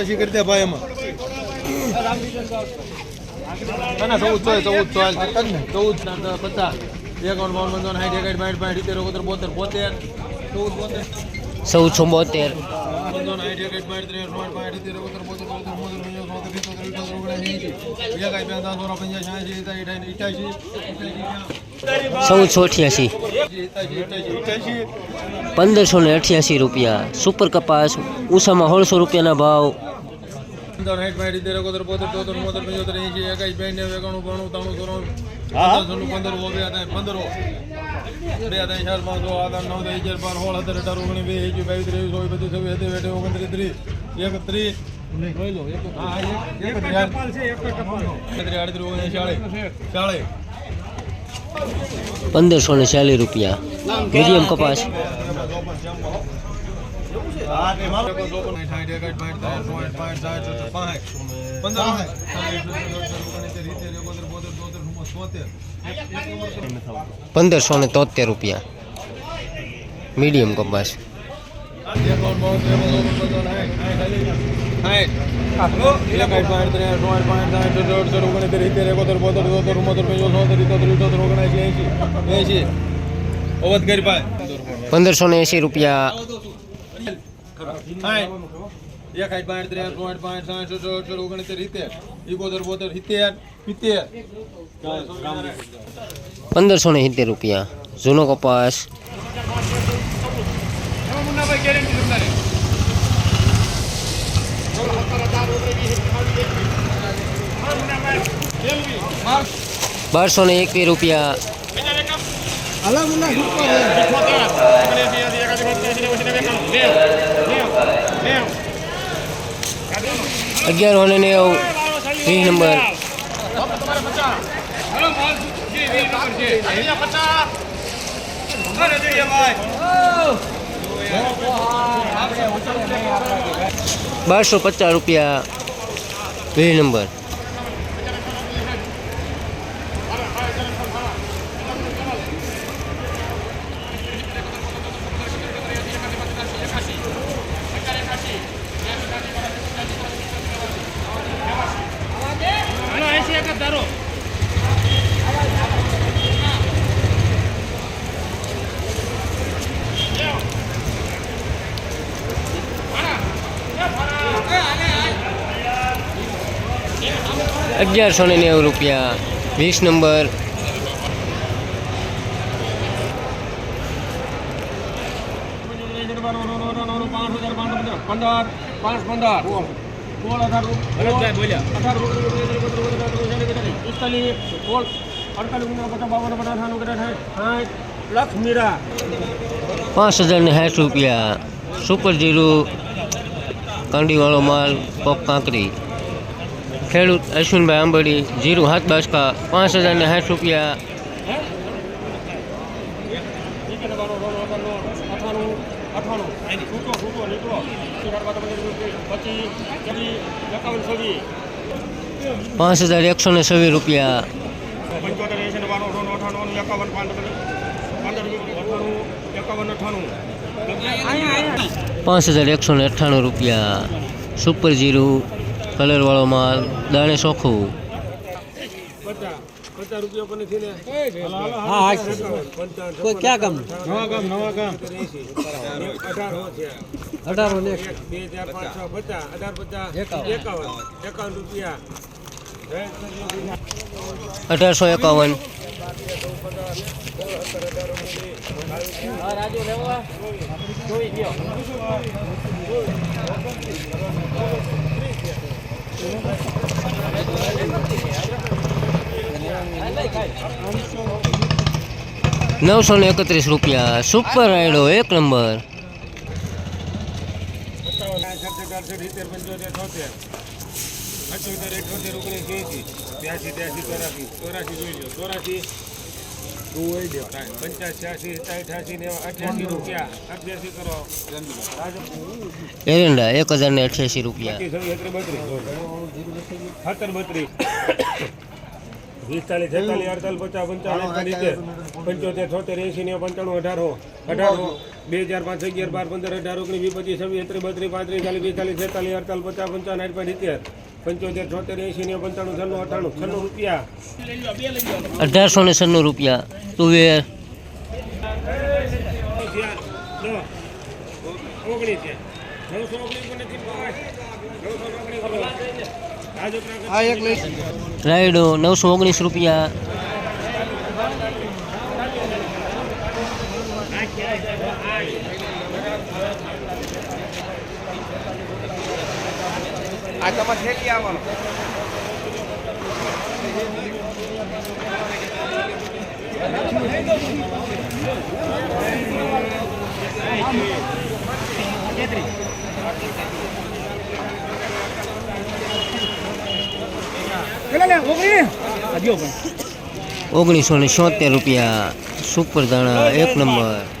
ચોરાશી કરી દે ભાઈ એમાં ના ના ચૌદ ચોય ચૌદ ચોય ચૌદ ના પચાસ એકાવન બાવન પંચાવન સાઠ એકાઠ બાઠ બાઠ સિત્તેર ઓગોતેર બોતેર બોતેર ચૌદ બોતેર ચૌદસો બોતેર પંચાવન સાઠ એકાઠ બાઠ ત્રેસઠ બાઠ બાઠ સિત્તેર ઓગોતેર બોતેર બોતેર બોતેર પંચાવન સોતેર સિત્તોતેર ઇઠોતેર ઓગણએંસી એંસી એકાઈ પંચાવન સોળ પંચાસ છ્યાસી સિત્તાસી અઠાસી ઇઠાસી ચૌદસો અઠ્યાસી ઇઠાસી ઇઠાસી ઇઠાસી પંદરસો ને અઠ્યાસી રૂપિયા સુપર કપાસ ઉષામાં સોળસો રૂપિયાના ભાવ પંચાવન સાઠ પાંચ સિત્તેર એકોતેર બોતેર ચોતેર મોતેર પંચોતેર એંસી એકાઈ બ્યાસી એકાણું બાણું ત્રાણું ચોરાણું પંદર પંદર બે હતા પંદરો બે હતા ચાર પાંચ આઠ નવ દસ અગિયાર બાર સોળ સત્તર અઢાર ઓગણીસ વીસ એકવીસ બાવીસ ત્રેવીસ ચોવીસ પચીસ છવ્વીસ સત્યાવીસ અઠાવીસ ઓગણત્રીસ ત્રીસ એકત્રીસ. પંદરસો ને ચાલીસ રૂપિયા. મીડિયમ કપાસ. પંદરસો ને તોતેર રૂપિયા. મીડિયમ કપાસ ઓવત કરી પાય પંદરસો ને એંસી રૂપિયા એક હાઈટ પાંચ ત્રણ પાંચ પાંચ સાઠ છસો અઠસો ઓગણસિત્તેર સિત્તેર ઇકોતેર બોતેર સિત્તેર સિત્તેર પંદરસો ને સિત્તેર રૂપિયા જૂનો કપાસ બારસો ને એકવીસ રૂપિયા અગિયાર ને નેવું. વીસ નંબર. બારસો પચાસ રૂપિયા. વીસ નંબર. અગિયારસો ને નેવું રૂપિયા. વીસ નંબર. પંદર પાંચ પંદર. સોળ અઢાર પિસ્તાલીસ સોળ અડતાલીસ બાવન અઠાણું સાઠ લક્ષ મીરા. પાંચ હજાર ને સાઠ રૂપિયા. સુપર જીરું કાંડીવાળો માલ પગ કાંકરી. ખેડૂત અશ્વિનભાઈ આંબડી જીરું હાથ બાસકા પાંચ હજાર ને સાઠ રૂપિયા. અઠાણું અઠાણું. પાંચ હજાર એકસો ને છવ્વીસ રૂપિયા. પાંચ હજાર એકસો ને અઠ્ઠાણું રૂપિયા. સુપર જીરું, કલરવાળો માલ, દાણે ચોખ્ખું. પચાસ પચાસ રૂપિયા પણ નથી ને હા હા કોઈ ક્યાં ગામ નવા ગામ નવા ગામ. અઢાર અઢારો ને બે ચાર પાંચ છ પચાસ. અઢાર પચાસ એકાવન. એકાવન. રૂપિયા. અઢારસો એકાવન. નવસો ને એકત્રીસ રૂપિયા. સુપર રાયડો એક નંબર. એરંડા એક હજાર ને અઠ્યાસી રૂપિયા. પિસ્તાલીસ છેતાલીસ અડતાલીસ પચાસ પંચાવન સિત્તેર પંચોતેર છોતેર એંસી ને પંચાણું અઢારો અઢારો બે હજાર પાંચ અગિયાર બાર પંદર અઢાર ઓગણીસ વીસ પચીસ છવ્વીસ ત્રીસ બત્રીસ પાંત્રીસ ચાલીસ પિસ્તાલીસ છેતાલીસ અડતાલીસ પચાસ પંચાવન આઠ પાંચ ઇત્યાર પંચોતેર છોતેર એસી ને પંચાણું છન્નું અઠાણું છન્નું રૂપિયા. અઢારસો ને છન્નું રૂપિયા. તુવેર ઓગણીસ નવસો ઓગણીસ નથી નવસો ઓગણીસ. આ એક લઈ રાયડો નવસો ઓગણીસ રૂપિયા આ તમારે થેલી આવવાનો ઓગણીસો. ને છોતેર રૂપિયા સુપર દાણા એક નંબર.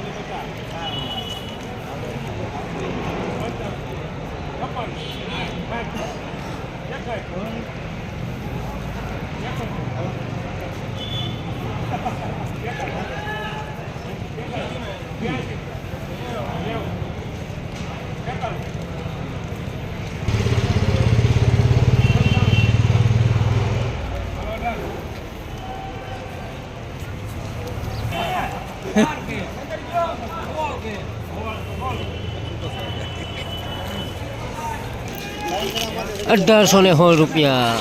અઢારસો ને સોળ રૂપિયા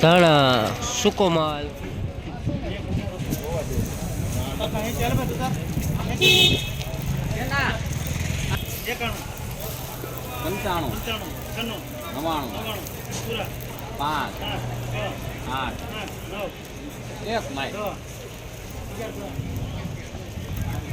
ધાણા સૂકો માલ. પંચાણું નવાણું પાંચ આઠ એક માઇક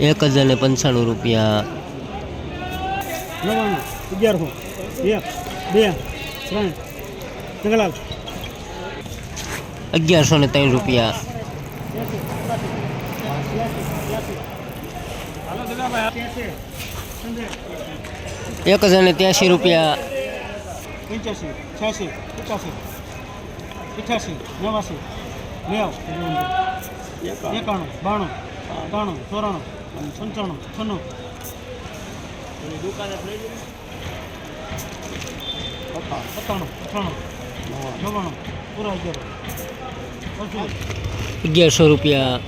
એક હજાર ને પંચાણું રૂપિયા. નવાણું અગિયારસો. એક બે ત્રણ. અગિયારસો ને ત્રણ રૂપિયા. એક હજાર ને ત્યાસી રૂપિયા. પંચ્યાસી છ્યાસી પચાસી પચાસી નેવાસી. નેવ. એકાણું. બાણું ત્રાણું ચોરાણું પંચાણું છન્નું. સત્તાણું અઠાણું નવ્વાણું. પૂરા અગિયાર. પંચું અગિયારસો રૂપિયા.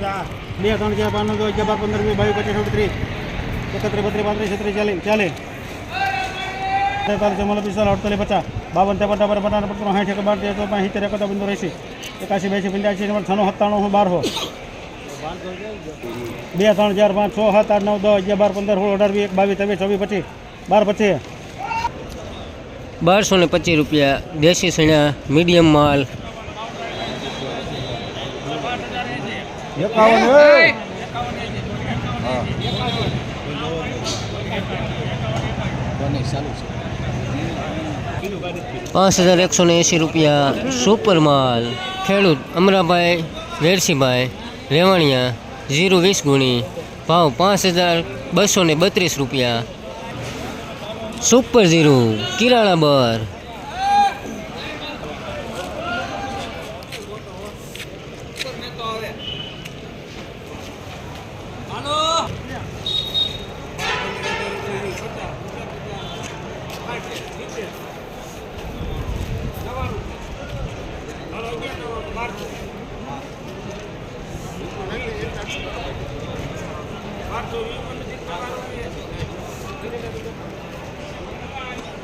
ચાર. બે ત્રણ ચાર પાંચ નવ અગિયાર બાર પંદર વીસ બાવીસ પચીસ ત્રીસ એકત્રીસ બત્રીસ પાંત્રીસ છત્રીસ ચાલીસ ચાલીસ. તેતાલીસ ચુમ્માલીસ પિસ્તાલીસ અડતાલીસ પચાસ. બાવન ત્રેપન ત્રેપન પચાસ પચાસ સાઠ એક બાર તેર ચોપન સિત્તેર એકોતેર પંદર એંસી એકાસી બેસી પંચ્યાસી નંબર છનું સત્તાણું બારસો બે ત્રણ ચાર પાંચ છ સાત આઠ નવ દસ અગિયાર બાર પંદર સોળ અઢાર એક બાવીસ ત્રેવીસ ચોવીસ પચીસ બાર પચીસ. બારસો ને પચીસ રૂપિયા દેશી સીણા મીડિયમ માલ. એકાવન પાંચ હજાર એકસો ને એંસી રૂપિયા સુપર માલ. ખેડૂત અમરાભાઈ, વેરસીભાઈ, રેવાણિયા, જીરો વીસ ગુણી, ભાવ પાંચ હજાર બસો ને બત્રીસ રૂપિયા. સુપર ઝીરો કિરાણા બર આઠસો વીસ આઠસો વીસ રૂપિયા કરી દો એકવીસ બાવીસ ત્રેવીસ ચોવીસ પચીસ બાર પચીસ એકત્રીસ કરી એકત્રીસ બત્રીસ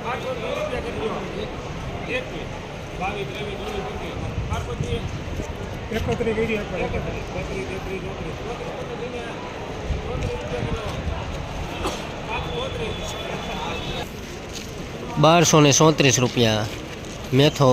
બારસો ને સોત્રીસ રૂપિયા મેથો